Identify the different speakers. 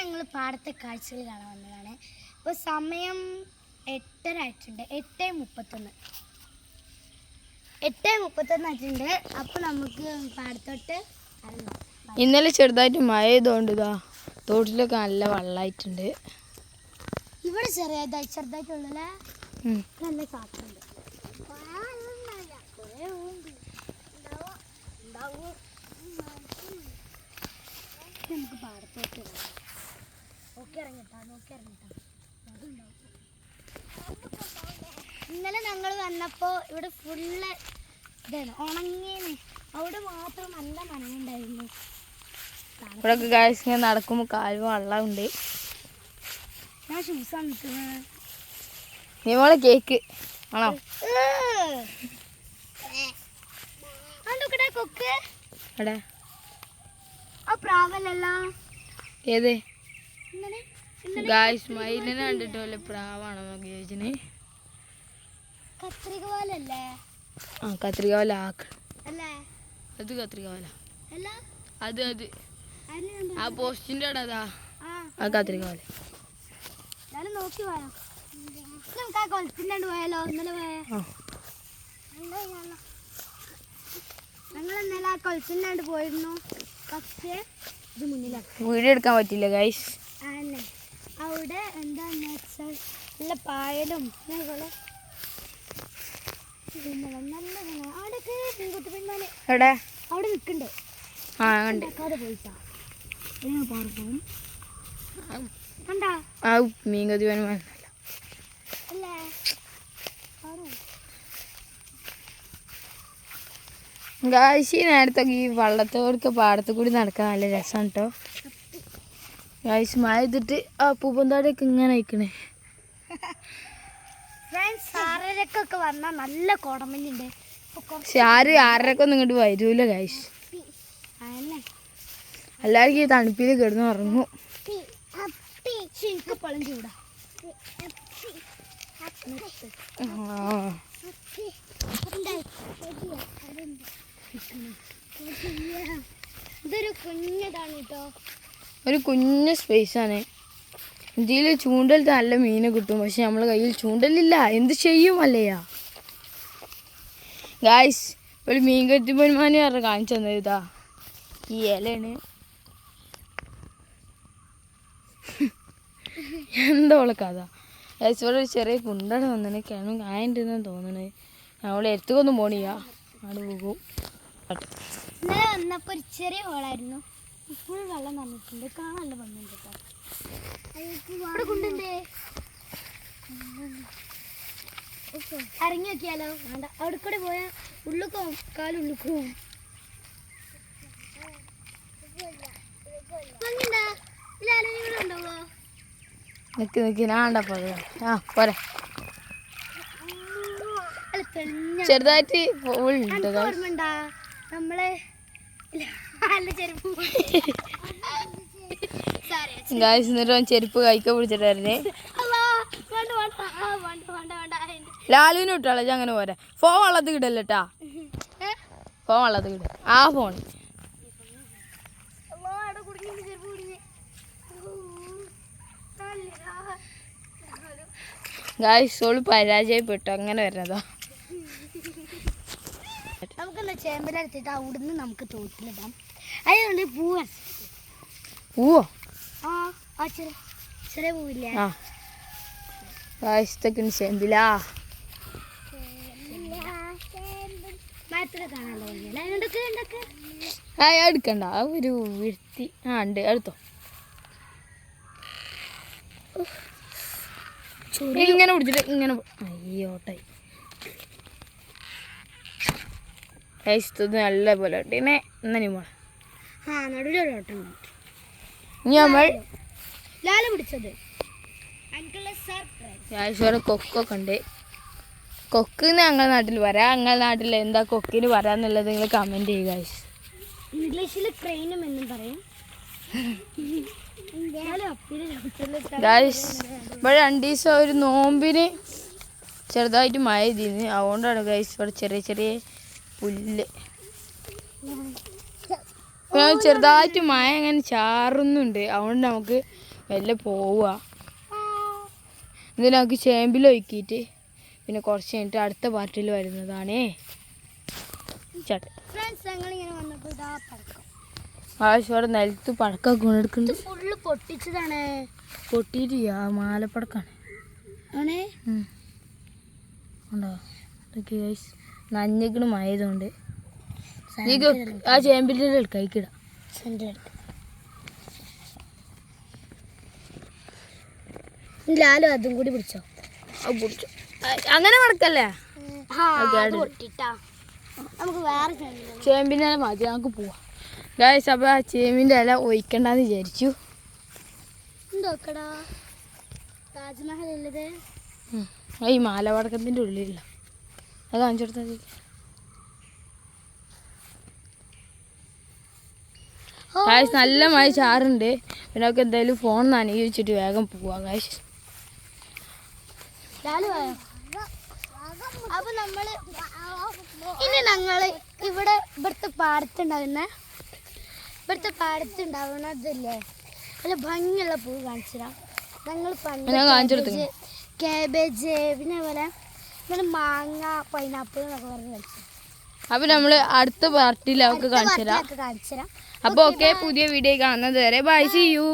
Speaker 1: ഞങ്ങൾ പാടത്തെ കാഴ്ചകൾ കാണാൻ വന്നതാണ്. ഇപ്പോൾ സമയം എട്ടര ആയിട്ടുണ്ട്. എട്ട് മുപ്പത്തൊന്ന്. എട്ട് മുപ്പത്തൊന്ന് ആയിട്ടുണ്ട്. അപ്പോൾ നമുക്ക് പാടത്തോട്ട്
Speaker 2: ഇന്നലെ ചെറുതായിട്ട് മഴ ചെയ്തുകൊണ്ട് ഇതാ തോട്ടിലൊക്കെ നല്ല വെള്ളമായിട്ടുണ്ട്
Speaker 1: ഇവിടെ ചെറിയതായി ചെറുതായിട്ടുള്ള. നല്ല കാറ്റുണ്ട് കുറേ ഉണ്ട്. ഉണ്ടാവോ? ഉണ്ടാവോ? നമുക്ക് പാടത്തോട്ട് ഇറങ്ങാം. നോക്കി ഇറങ്ങട്ടാ നോക്കി ഇറങ്ങട്ടാ അതുണ്ടാവും. ഇന്നലെ ഞങ്ങൾ വന്നപ്പോൾ ഇവിടെ ഫുള്ള് ഇതാണ് ഉണങ്ങിയാണ് അവിടെ മാത്രം നല്ല മണമുണ്ടായിരുന്നു
Speaker 2: ഇവിടെ ഗായ്സ് ഇങ്ങനെ നടക്കുമ്പോൾ കാൽ വെള്ളമുണ്ട്.
Speaker 1: ഞാൻ ഷൂസാണ് നിൽക്കുന്നത്
Speaker 2: കേക്ക് ആണോ?
Speaker 1: കൊക്ക്?
Speaker 2: ഏത്? ഗായ്സ് മയിലിനെ കണ്ടിട്ട് വല്ല പ്രാവാണോ നമുക്ക് ചോദിച്ചിന്.
Speaker 1: കത്രിക പോലല്ലേ
Speaker 2: ആ കത്രിക പോലെ ആക്കണം അത് കത്രിക പോലെ. അത് അത്. ആ പോസ്റ്റിന്റെ അവിടെ അതാ.
Speaker 1: ആ.
Speaker 2: കത്രിക പോലെ.
Speaker 1: നോക്കി പോയോ നമുക്ക് ആ കൊളത്തിന്റെ പോയാലോ? ഇന്നലെ പോയ?
Speaker 2: ആ.
Speaker 1: ഞങ്ങൾ ഇന്നലെ ആ കൊളത്തിന്റെ പോയിരുന്നു. പക്ഷേ ഇത് മുന്നിലാണ്
Speaker 2: വീഡിയോ എടുക്കാൻ പറ്റില്ല ഗൈസ്
Speaker 1: അവിടെ എന്താന്ന് വെച്ചാൽ നല്ല പായലും അങ്ങനെയുള്ള നല്ല. അവിടെയൊക്കെ പെൺകുട്ടി
Speaker 2: എവിടെ?
Speaker 1: അവിടെ നിൽക്കണ്ട്.
Speaker 2: ആ കണ്ട്.
Speaker 1: പോയിട്ടാ. കണ്ടാ?
Speaker 2: ആ മീൻ കൊതി
Speaker 1: അല്ലേ?
Speaker 2: ഈ നേരത്തൊക്കെ ഈ വള്ളത്തോടൊക്കെ പാടത്ത് കൂടി നടക്കാൻ നല്ല രസമാണ് കേട്ടോ ഗായ്സ് മഴ ചെയ്തിട്ട് ആ പൂപ്പന്താടിയൊക്കെ ഇങ്ങനെ അയക്കണേ
Speaker 1: ഫ്രണ്ട്സ് ആറരക്കൊക്കെ വന്നാൽ നല്ല കോടമഞ്ഞുണ്ട്.
Speaker 2: പക്ഷെ ആര് ആറരൊക്കെ ഒന്നും ഇങ്ങോട്ട് വരൂല
Speaker 1: ഗൈസ്
Speaker 2: എല്ലാവർക്കും ഈ തണുപ്പിൽ കിടന്ന് ഉറങ്ങും.
Speaker 1: ഇതൊരു കുഞ്ഞതാണ് കേട്ടോ
Speaker 2: ഒരു കുഞ്ഞു സ്പേസാണ് ഇതിൽ ചൂണ്ടൽ നല്ല മീന് കിട്ടും. പക്ഷെ നമ്മളെ കയ്യിൽ ചൂണ്ടലില്ല. എന്ത് ചെയ്യും അല്ലയാ ഗായ്സ് ഒരു മീൻ കെട്ടിപ്പന്മാനെ പറഞ്ഞ് കാണിച്ചു തന്നത് ഇതാ. ഈ ഇലയാണ്. എന്താ കഥ? ഗായ്സ് ഇവിടെ ഒരു ചെറിയ കുണ്ടട വന്നതിന് കിണും കായണ്ടെന്ന് തോന്നണേ? അവളെ എടുത്തുകൊന്നും പോണിയാ അവിടെ പോകും.
Speaker 1: വന്നപ്പോൾ ചെറിയ ഹോളായിരുന്നു ഫുൾ വെള്ളം നിറഞ്ഞിട്ടുണ്ട് കാണാൻ നല്ല ഭംഗിയുണ്ട് കേട്ടോ. ഇറങ്ങി നോക്കിയാലോ വേണ്ട. അവിടെ കൂടെ പോയാൽ ഉള്ളുക്കോ?
Speaker 2: കാലുള്ളുക്കോ? ആ പോരെ. ചെറുതായിട്ട്
Speaker 1: നമ്മളെ
Speaker 2: ഗായ്സ് എന്നിട്ട് അവൻ ചെരുപ്പ് കൈക്ക പിടിച്ചിട്ടായിരുന്നേ. ലാലുവിനെ വിട്ടാളെ അങ്ങനെ പോരാ. ഫോൺ വള്ളത്ത് കിടല്ലോട്ടാ? ഫോൺ വള്ളത്ത് കിട. ആ ഫോൺ. ഗായ്സ് ഓൾ പരാജയപ്പെട്ടു. അങ്ങനെ വരുന്നതോ.
Speaker 1: നമുക്കെന്താ ചേമ്പലെടുത്തിട്ട് അവിടുന്ന് നമുക്ക് തോട്ടിലിടാം. അതുകൊണ്ട് പൂവൻ
Speaker 2: പൂവോ?
Speaker 1: ആ ആ ചെറിയ പൂവില്ലേ?
Speaker 2: ആ. ഇതൊക്കെ ചെമ്പിലാ. ആ എടുക്കണ്ട. ആ ഒരു വിഴുത്തി ആ ഉണ്ട്. എടുത്തോ. ഇങ്ങനെ പിടിച്ചിട്ട് ഇങ്ങനെ അയ്യോട്ടായി ഇത് നല്ല പോലെ പിന്നെ എന്നാ നീ പോണെ
Speaker 1: ആ നടുവിലൊരു ഓട്ടം
Speaker 2: ഇനി നമ്മൾ
Speaker 1: ലാല. പിടിച്ചത്.
Speaker 2: രാജേശ്വരം കൊക്കൊക്കെ ഉണ്ട്. കൊക്ക് ഞങ്ങളുടെ നാട്ടിൽ വരാം. ഞങ്ങളുടെ നാട്ടിൽ എന്താ കൊക്കിന് പറയാന്നുള്ളത് നിങ്ങൾ കമന്റ് ചെയ്യുക.
Speaker 1: ഇംഗ്ലീഷിൽ ക്രെയിനും എന്നും പറയും.
Speaker 2: ഗായ്സ് ഇവിടെ രണ്ട് ദിവസം ഒരു നോമ്പിന് ചെറുതായിട്ട് മഴ ചെയ്തിരുന്നു അതുകൊണ്ടാണ് ഗൈസ് ഇവിടെ ചെറിയ ചെറിയ പുല്ല്. ചെറുതായിട്ട് മഴ അങ്ങനെ ചാറുന്നുണ്ട്. അതുകൊണ്ട് നമുക്ക് വല്ല പോവുക എന്നിട്ട് നമുക്ക് ചേമ്പിൽ ഒഴുക്കിയിട്ട് പിന്നെ കുറച്ച് കഴിഞ്ഞിട്ട് അടുത്ത പാർട്ടിയിൽ വരുന്നതാണേ. ചേട്ടൻ ആവശ്യത്തോടെ നിലത്ത് പടക്കൊക്കെ കൊണ്ടെടുക്കുന്നുണ്ട്
Speaker 1: ഫുള്ള് പൊട്ടിച്ചതാണ്.
Speaker 2: പൊട്ടിയിട്ട് മാലപ്പടക്കാണ്.
Speaker 1: ആണേ.
Speaker 2: ഉണ്ടോ? ഇതൊക്കെ മഴ നഞ്ഞിക്കണ് നീക്ക് ആ ചേമ്പിന്റെ കൈക്കിടാം
Speaker 1: സെന്റർ ലാലു അതും കൂടി പിടിച്ചോ?
Speaker 2: പിടിച്ചോ. അങ്ങനെ
Speaker 1: നടക്കല്ലേ?
Speaker 2: ചേമ്പിന്റെ ഇല. മതി നമുക്ക് പോവാം. ഗായസ് അപ്പോൾ ആ ചേമ്പിന്റെ ഇല ഒഴിക്കണ്ടെന്ന് വിചാരിച്ചു. ഈ മാലവടക്കത്തിന്റെ ഉള്ളിലുള്ള അത് കാണിച്ചു ഗായ്സ് നല്ല മഴ ചാറുണ്ട്. പിന്നെ ഒക്കെ എന്തായാലും ഫോൺ നനയി വെച്ചിട്ട് വേഗം പോവാം
Speaker 1: ആയോ അപ്പൊ നമ്മൾ ഇനി ഞങ്ങൾ ഇവിടെ ഇവിടുത്തെ പാടത്തുണ്ടാകുന്ന ഇവിടുത്തെ പാടത്തുണ്ടാവുന്നതല്ലേ? നല്ല ഭംഗിയുള്ള പൂ കാണിച്ചുതരാം. ഞങ്ങൾ പണ്ട്. കാബേജ് പിന്നെ പോലെ പിന്നെ മാങ്ങ പൈനാപ്പിൾ എന്നൊക്കെ പറഞ്ഞ് കളിച്ചു
Speaker 2: അപ്പൊ നമ്മൾ അടുത്ത പാർട്ടിയിൽ അവർക്ക് കാണിച്ചു തരാം
Speaker 1: കാണിച്ചു തരാം
Speaker 2: അപ്പോൾ ഓക്കെ പുതിയ വീഡിയോ കാണുന്നത് വരെ ബൈ സി യു